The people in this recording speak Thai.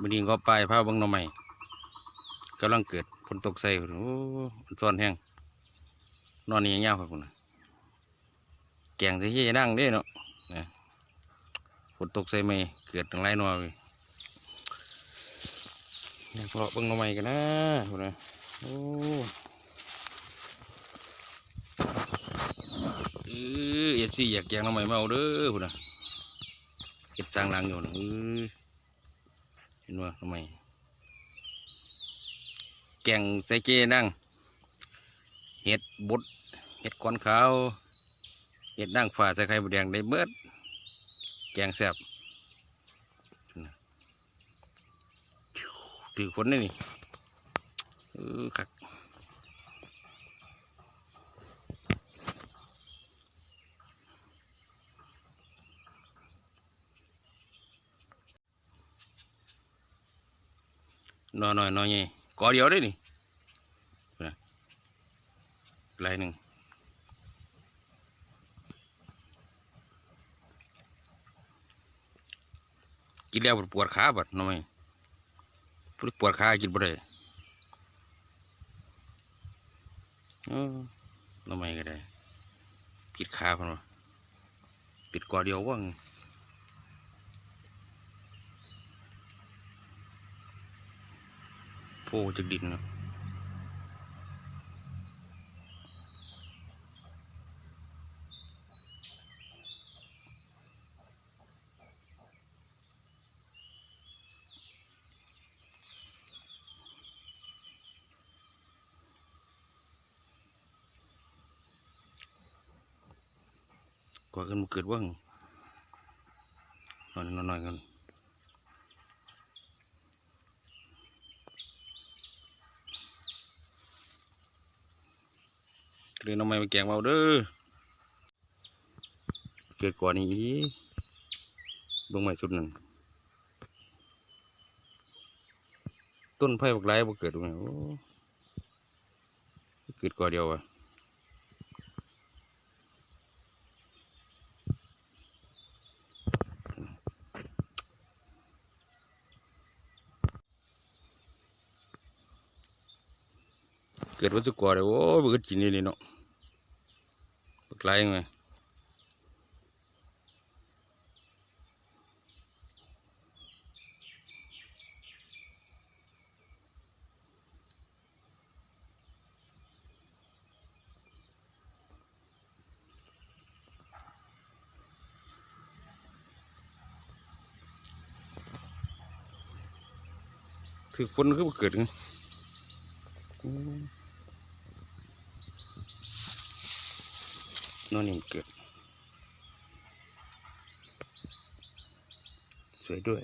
มันนี้ก็ไปพาเบังหน่อใหม่กำลังเกิดฝนตกใส่โอ้มันซ้อนแห้งนอนนี่ยังยาวครับคุณน่ะแกงที่ยี่นั่งเด้เนาะนะฝนตกใส่ไม่เกิดตั้งหลายหนอเลยเพาะบังหน่อใหม่กันนะคุณนะโอ้เออเอฟซีอยากแกงหน่อใหม่มาเอาเด้อคุณนะเก็บจางหลังอยู่นะ เห็นว่าทำไมแกงใส่เจนั่งเห็ดบดเห็ดคอนขาวเห็ดนั่งฝ่าใส่ไข่บดแดงได้เบิด แกงแซ่บถือคนนี่นี่เออคัก นอนหน่อยนอนไงกอเดียวได้นี่ลายหนึ่งกินแล้วปวดขาบัดน้อยปวดขากินบ่ได้เออน้อยก็ได้ปิดขาเพันปิดกอเดียวว่าง โพจากดินเนาะกว่ากันมาเกิดว่างนอนนอนนอนกัน เรียนเอาไม้มาแกงเอาเด้อเกิดก่อนนี้อีลงไม้ชุดนั้นต้นไผ่บักไรบ่เกิดตรงไหนโอ้เกิดก่อนเดียวอะเกิดวันสุกก่อนเลยโอ้ยบ่เกิดกินนี่นี่เนาะ กไรไงถือคนคือเกิดไงอืม นอนนี่มันเกิดสวยด้วย